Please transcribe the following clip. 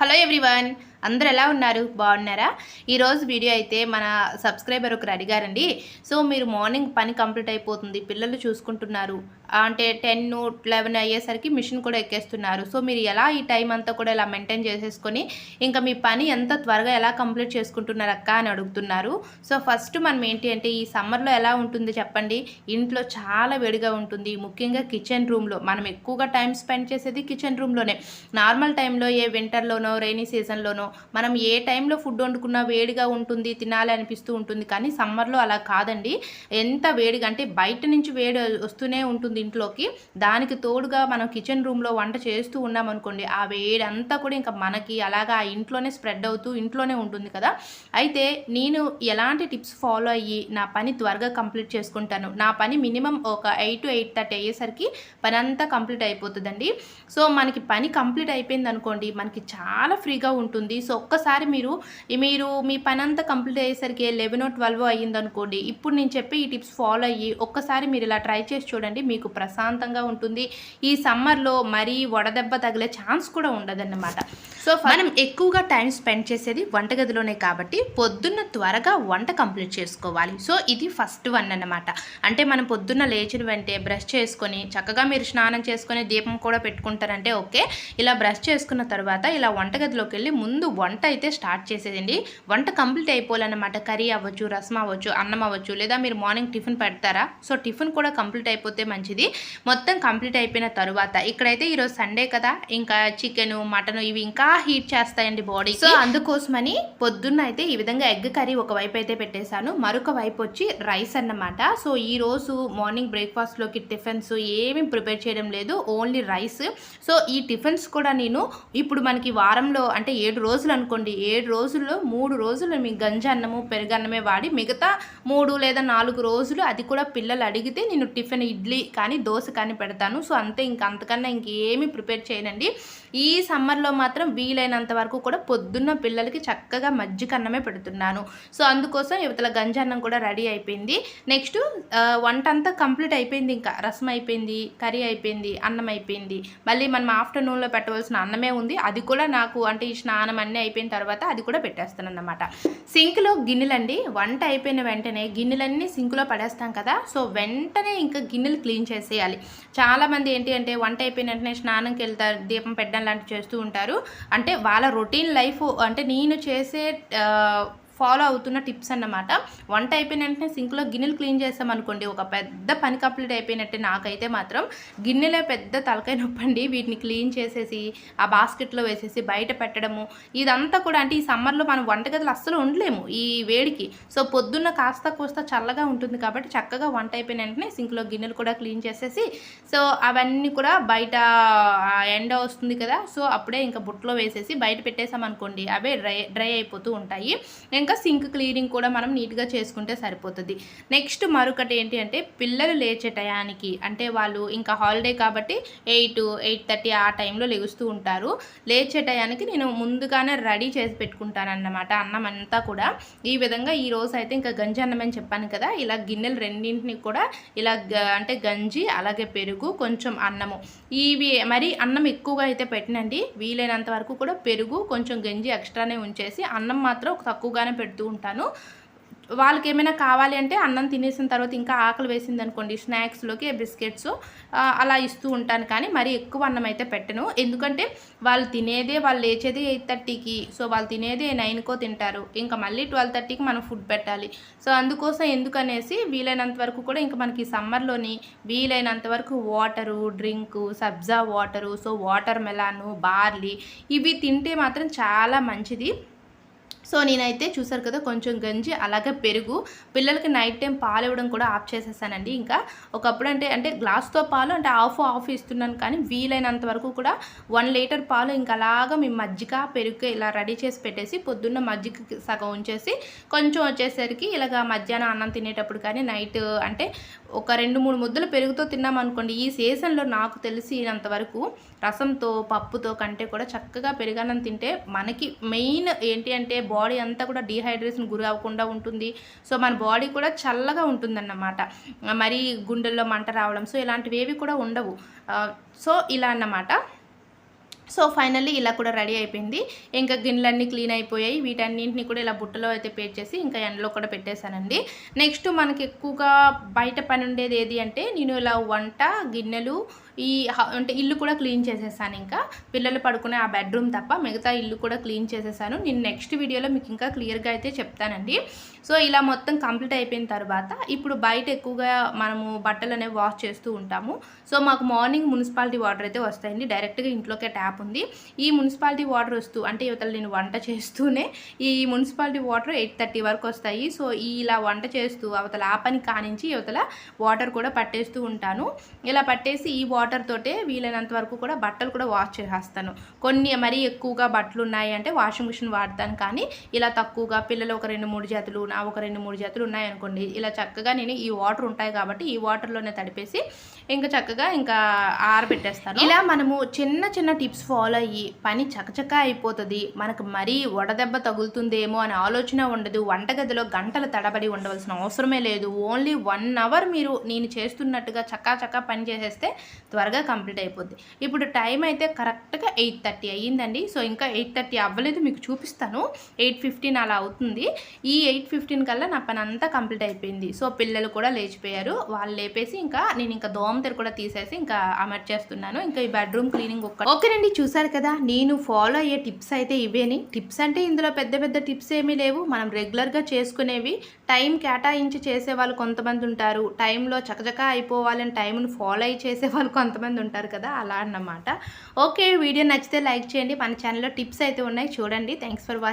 Hello everyone అందరు ఎలా ఉన్నారు? బాగున్నారా? ఈరోజు వీడియో అయితే మన సబ్స్క్రైబర్ ఒకరు అడిగారండి. సో మీరు మార్నింగ్ పని కంప్లీట్ అయిపోతుంది పిల్లలు చూసుకుంటున్నారు. అంటే టెన్ లెవెన్ అయ్యేసరికి మిషన్ కూడా ఎక్కేస్తున్నారు. సో మీరు ఎలా ఈ టైం అంతా కూడా ఇలా మెయింటైన్ చేసేసుకొని ఇంకా మీ పని ఎంత త్వరగా ఎలా కంప్లీట్ చేసుకుంటున్నారు అక్క అని అడుగుతున్నారు. సో ఫస్ట్ మనం ఏంటి అంటే ఈ సమ్మర్లో ఎలా ఉంటుంది చెప్పండి. ఇంట్లో చాలా వేడిగా ఉంటుంది. ముఖ్యంగా కిచెన్ రూమ్లో మనం ఎక్కువగా టైం స్పెండ్ చేసేది కిచెన్ రూమ్లోనే. నార్మల్ టైంలో ఏ వింటర్లోనో రైనీ సీజన్లోనో మనం ఏ టైంలో ఫుడ్ వండుకున్నా వేడిగా ఉంటుంది తినాలి అనిపిస్తూ ఉంటుంది. కానీ సమ్మర్లో అలా కాదండి. ఎంత వేడిగా అంటే బయట నుంచి వేడి వస్తూనే ఉంటుంది. ఇంట్లోకి దానికి తోడుగా మనం కిచెన్ రూమ్లో వంట చేస్తూ ఉన్నాం అనుకోండి ఆ వేడి అంతా కూడా ఇంకా మనకి అలాగా ఆ ఇంట్లోనే స్ప్రెడ్ అవుతూ ఇంట్లోనే ఉంటుంది కదా. అయితే నేను ఎలాంటి టిప్స్ ఫాలో అయ్యి నా పని త్వరగా కంప్లీట్ చేసుకుంటాను? నా పని మినిమం ఒక ఎయిట్ టు ఎయిట్ థర్టీ అయ్యేసరికి పని అంతా కంప్లీట్ అయిపోతుందండి. సో మనకి పని కంప్లీట్ అయిపోయింది అనుకోండి మనకి చాలా ఫ్రీగా ఉంటుంది. సో ఒక్కసారి మీరు మీరు మీ పని అంతా కంప్లీట్ అయ్యేసరికి లెవెన్ ట్వెల్వ్ అయ్యిందనుకోండి ఇప్పుడు నేను చెప్పే ఈ టిప్స్ ఫాలో అయ్యి ఒక్కసారి మీరు ఇలా ట్రై చేసి చూడండి మీకు ప్రశాంతంగా ఉంటుంది. ఈ సమ్మర్లో మరీ వడదెబ్బ తగిలే ఛాన్స్ కూడా ఉండదన్నమాట. సో మనం ఎక్కువగా టైం స్పెండ్ చేసేది వంటగదిలోనే కాబట్టి పొద్దున్న త్వరగా వంట కంప్లీట్ చేసుకోవాలి. సో ఇది ఫస్ట్ వన్ అన్నమాట. అంటే మనం పొద్దున్న లేచిన వెంటే బ్రష్ చేసుకొని చక్కగా మీరు స్నానం చేసుకొని దీపం కూడా పెట్టుకుంటారంటే ఓకే. ఇలా బ్రష్ చేసుకున్న తర్వాత ఇలా వంటగదిలోకి వెళ్ళి ముందు వంట అయితే స్టార్ట్ చేసేదండి వంట కంప్లీట్ అయిపోవాలన్నమాట. కర్రీ అవ్వచ్చు రసం అవ్వచ్చు అన్నం అవ్వచ్చు లేదా మీరు మార్నింగ్ టిఫిన్ పెడతారా? సో టిఫిన్ కూడా కంప్లీట్ అయిపోతే మంచిది. మొత్తం కంప్లీట్ అయిపోయిన తర్వాత ఇక్కడైతే ఈరోజు సండే కదా ఇంకా చికెన్ మటన్ ఇవి ఇంకా హీట్ చేస్తాయండి బాడీ సో అందుకోసమని పొద్దున్న అయితే ఈ విధంగా ఎగ్ కర్రీ ఒక వైపు అయితే పెట్టేశాను. మరొక వైపు వచ్చి రైస్ అన్నమాట. సో ఈ రోజు మార్నింగ్ బ్రేక్ఫాస్ట్లోకి టిఫిన్స్ ఏమీ ప్రిపేర్ చేయడం లేదు ఓన్లీ రైస్. సో ఈ టిఫిన్స్ కూడా నేను ఇప్పుడు మనకి వారంలో అంటే ఏడు రోజులు అనుకోండి ఏడు రోజుల్లో మూడు రోజులు మీ గంజన్నము పెరుగన్నమే వాడి మిగతా మూడు లేదా నాలుగు రోజులు అది కూడా పిల్లలు అడిగితే నేను టిఫిన్ ఇడ్లీ కానీ దోశ కానీ పెడతాను. సో అంతే ఇంకా అంతకన్నా ఇంకేమీ ప్రిపేర్ చేయనండి. ఈ సమ్మర్లో మాత్రం వీలైనంత వరకు కూడా పొద్దున్న పిల్లలకి చక్కగా మజ్జిగ అన్నమే పెడుతున్నాను. సో అందుకోసం యువతల గంజన్నం కూడా రెడీ అయిపోయింది. నెక్స్ట్ వంట అంతా కంప్లీట్ అయిపోయింది ఇంకా. రసం అయిపోయింది కర్రీ అయిపోయింది అన్నం అయిపోయింది. మళ్ళీ మనం ఆఫ్టర్నూన్లో పెట్టవలసిన అన్నమే ఉంది. అది కూడా నాకు అంటే ఈ స్నానం అన్నీ అయిపోయిన తర్వాత అది కూడా పెట్టేస్తాను అన్నమాట. సింక్లో గిన్నెలండి. వంట అయిపోయిన వెంటనే గిన్నెలన్నీ సింక్లో పడేస్తాం కదా. సో వెంటనే ఇంకా గిన్నెలు క్లీన్ చేసేయాలి. చాలామంది ఏంటి అంటే వంట అయిపోయిన వెంటనే స్నానంకి వెళ్తారు దీపం పెట్టడం లాంటివి చేస్తూ ఉంటారు. అంటే వాళ్ళ రొటీన్ లైఫ్ అంటే నేను చేసే ఫాలో అవుతున్న టిప్స్ అన్నమాట. వంట అయిపోయిన వెంటనే సింక్లో గిన్నెలు క్లీన్ చేస్తామనుకోండి ఒక పెద్ద పని కంప్లీట్ అయిపోయినట్టే నాకైతే మాత్రం. గిన్నెలే పెద్ద తలకాయ నొప్పండి వీటిని క్లీన్ చేసేసి ఆ బాస్కెట్లో వేసేసి బయట పెట్టడము ఇదంతా కూడా అంటే ఈ సమ్మర్లో మనం వంటగదులు అస్సలు ఉండలేము ఈ వేడికి. సో పొద్దున్న కాస్త కూస్త చల్లగా ఉంటుంది కాబట్టి చక్కగా వంట అయిపోయిన వెంటనే సింక్లో గిన్నెలు కూడా క్లీన్ చేసేసి సో అవన్నీ కూడా బయట ఎండ వస్తుంది కదా సో అప్పుడే ఇంకా బుట్టలో వేసేసి బయట పెట్టేసామనుకోండి అవే డ్రై డ్రై అయిపోతూ ఉంటాయి. నేను ఇంకా సింక్ క్లీనింగ్ కూడా మనం నీట్గా చేసుకుంటే సరిపోతుంది. నెక్స్ట్ మరొకటి ఏంటి అంటే పిల్లలు లేచే టయానికి అంటే వాళ్ళు ఇంకా హాలిడే కాబట్టి ఎయిట్ ఎయిట్ థర్టీ ఆ టైంలో లెగుస్తూ ఉంటారు. లేచే టయానికి నేను ముందుగానే రెడీ చేసి పెట్టుకుంటాను అన్నమాట అన్నం అంతా కూడా. ఈ విధంగా ఈ రోజు అయితే ఇంకా గంజి అన్నం అని చెప్పాను కదా ఇలా గిన్నెలు రెండింటిని కూడా ఇలా అంటే గంజి అలాగే పెరుగు కొంచెం అన్నము. ఇవి మరి అన్నం ఎక్కువగా అయితే పెట్టినండి. వీలైనంత వరకు కూడా పెరుగు కొంచెం గంజి ఎక్స్ట్రానే ఉంచేసి అన్నం మాత్రం తక్కువగానే పెడుతూ ఉంటాను. వాళ్ళకి ఏమైనా కావాలి అంటే అన్నం తినేసిన తర్వాత ఇంకా ఆకలి వేసింది అనుకోండి స్నాక్స్లోకి బిస్కెట్స్ అలా ఇస్తూ ఉంటాను. కానీ మరీ ఎక్కువ అన్నం అయితే పెట్టను. ఎందుకంటే వాళ్ళు తినేదే వాళ్ళు లేచేది ఎయిట్ థర్టీకి. సో వాళ్ళు తినేది నైన్కో తింటారు. ఇంకా మళ్ళీ ట్వెల్వ్ థర్టీకి మనం ఫుడ్ పెట్టాలి. సో అందుకోసం ఎందుకనేసి వీలైనంత వరకు కూడా ఇంకా మనకి సమ్మర్లోని వీలైనంత వరకు water drink sabja water so watermelon barley ఇవి తింటే మాత్రం చాలా మంచిది. సో నేనైతే చూసారు కదా కొంచెం గంజి అలాగే పెరుగు. పిల్లలకి నైట్ టైం పాలు ఇవ్వడం కూడా ఆఫ్ చేసేసానండి. ఇంకా ఒకప్పుడు అంటే అంటే గ్లాస్తో పాలు అంటే ఆఫ్ ఆఫ్ ఇస్తున్నాను. కానీ వీలైనంత వరకు కూడా వన్ లీటర్ పాలు ఇంకా అలాగా మేము మజ్జిగ పెరుగు ఇలా రెడీ చేసి పెట్టేసి పొద్దున్న మజ్జిగ సగం ఉంచేసి కొంచెం వచ్చేసరికి ఇలాగ మధ్యాహ్నం అన్నం తినేటప్పుడు కానీ నైట్ అంటే ఒక రెండు మూడు ముద్దలు పెరుగుతో తిన్నామనుకోండి ఈ సీజన్లో నాకు తెలిసినంత వరకు రసంతో పప్పుతో కంటే కూడా చక్కగా పెరుగన్నం తింటే మనకి మెయిన్ ఏంటి అంటే బాడీ అంతా కూడా డీహైడ్రేషన్ గురి అవ్వకుండా ఉంటుంది. సో మన బాడీ కూడా చల్లగా ఉంటుందన్నమాట. మరి గుండెల్లో మంట రావడం సో ఇలాంటివి ఏవి కూడా ఉండవు. సో ఇలా అన్నమాట. సో ఫైనల్లీ ఇలా కూడా రెడీ అయిపోయింది. ఇంకా గిన్నెలన్నీ క్లీన్ అయిపోయాయి. వీటన్నింటిని కూడా ఇలా బుట్టలో అయితే పేర్చేసి ఇంకా ఎండలో కూడా పెట్టేశానండి. నెక్స్ట్ మనకి ఎక్కువగా బయట పని ఉండేది ఏది అంటే నేను ఇలా వంట గిన్నెలు ఈ అంటే ఇల్లు కూడా క్లీన్ చేసేసాను ఇంకా. పిల్లలు పడుకునే ఆ బెడ్రూమ్ తప్ప మిగతా ఇల్లు కూడా క్లీన్ చేసేసాను. నేను నెక్స్ట్ వీడియోలో మీకు ఇంకా క్లియర్గా అయితే చెప్తానండి. సో ఇలా మొత్తం కంప్లీట్ అయిపోయిన తర్వాత ఇప్పుడు బయట ఎక్కువగా మనము బట్టలు అనేవి వాష్ చేస్తూ ఉంటాము. సో మాకు మార్నింగ్ మున్సిపాలిటీ వాటర్ అయితే వస్తాయండి. డైరెక్ట్గా ఇంట్లోకే ట్యాప్ ఉంది. ఈ మున్సిపాలిటీ వాటర్ వస్తూ అంటే ఇవతల నేను వంట చేస్తూనే ఈ మున్సిపాలిటీ వాటర్ ఎయిట్ థర్టీ వరకు వస్తాయి. సో ఈ ఇలా వంట చేస్తూ అవతల ఆ పని కానించి ఇవతల వాటర్ కూడా పట్టేస్తూ ఉంటాను. ఇలా పట్టేసి ఈ వాటర్ వాటర్ తోటే వీలైనంత వరకు కూడా బట్టలు కూడా వాష్ చేసేస్తాను. కొన్ని మరీ ఎక్కువగా బట్టలు ఉన్నాయి అంటే వాషింగ్ మిషన్ వాడతాను కానీ ఇలా తక్కువగా పిల్లలు ఒక రెండు మూడు జతలు నా ఒక రెండు మూడు జతలు ఉన్నాయనుకోండి ఇలా చక్కగా నేను ఈ వాటర్ ఉంటాయి కాబట్టి ఈ వాటర్లోనే తడిపేసి ఇంకా చక్కగా ఇంకా ఆరబెట్టేస్తాను. ఇలా మనము చిన్న చిన్న టిప్స్ ఫాలో అయ్యి పని చకచక అయిపోతుంది. మనకు మరీ వడదెబ్బ తగులుతుందేమో అనే ఆలోచన ఉండదు. వంటగదిలో గంటలు తడబడి ఉండవలసిన అవసరమే లేదు. ఓన్లీ వన్ అవర్ మీరు నేను చేస్తున్నట్టుగా చక్కా చక్కా పని చేసేస్తే త్వరగా కంప్లీట్ అయిపోద్ది. ఇప్పుడు టైం అయితే కరెక్ట్గా ఎయిట్ థర్టీ అయ్యిందండి. సో ఇంకా ఎయిట్ థర్టీ అవ్వలేదు మీకు చూపిస్తాను. ఎయిట్ ఫిఫ్టీన్ అలా అవుతుంది. ఈ ఎయిట్ ఫిఫ్టీన్ కల్లా నా పని అంతా కంప్లీట్ అయిపోయింది. సో పిల్లలు కూడా లేచిపోయారు. వాళ్ళు లేపేసి ఇంకా నేను ఇంకా దోమతెర కూడా తీసేసి ఇంకా అమర్చేస్తున్నాను ఇంకా ఈ బెడ్రూమ్ క్లీనింగ్ ఒక్క ఓకేనండి చూసారు కదా? నేను ఫాలో అయ్యే టిప్స్ అయితే ఇవేని. టిప్స్ అంటే ఇందులో పెద్ద పెద్ద టిప్స్ ఏమీ లేవు. మనం రెగ్యులర్గా చేసుకునేవి. టైం కేటాయించి చేసే వాళ్ళు కొంతమంది ఉంటారు. టైంలో చకచకా అయిపోవాలని టైంను ఫాలో అయ్యి చేసే వాళ్ళు కొంతమంది ఉంటారు కదా అలా అన్నమాట. ఓకే వీడియో నచ్చితే లైక్ చేయండి. మన ఛానల్లో టిప్స్ అయితే ఉన్నాయి. చూడండి. Thanks for watching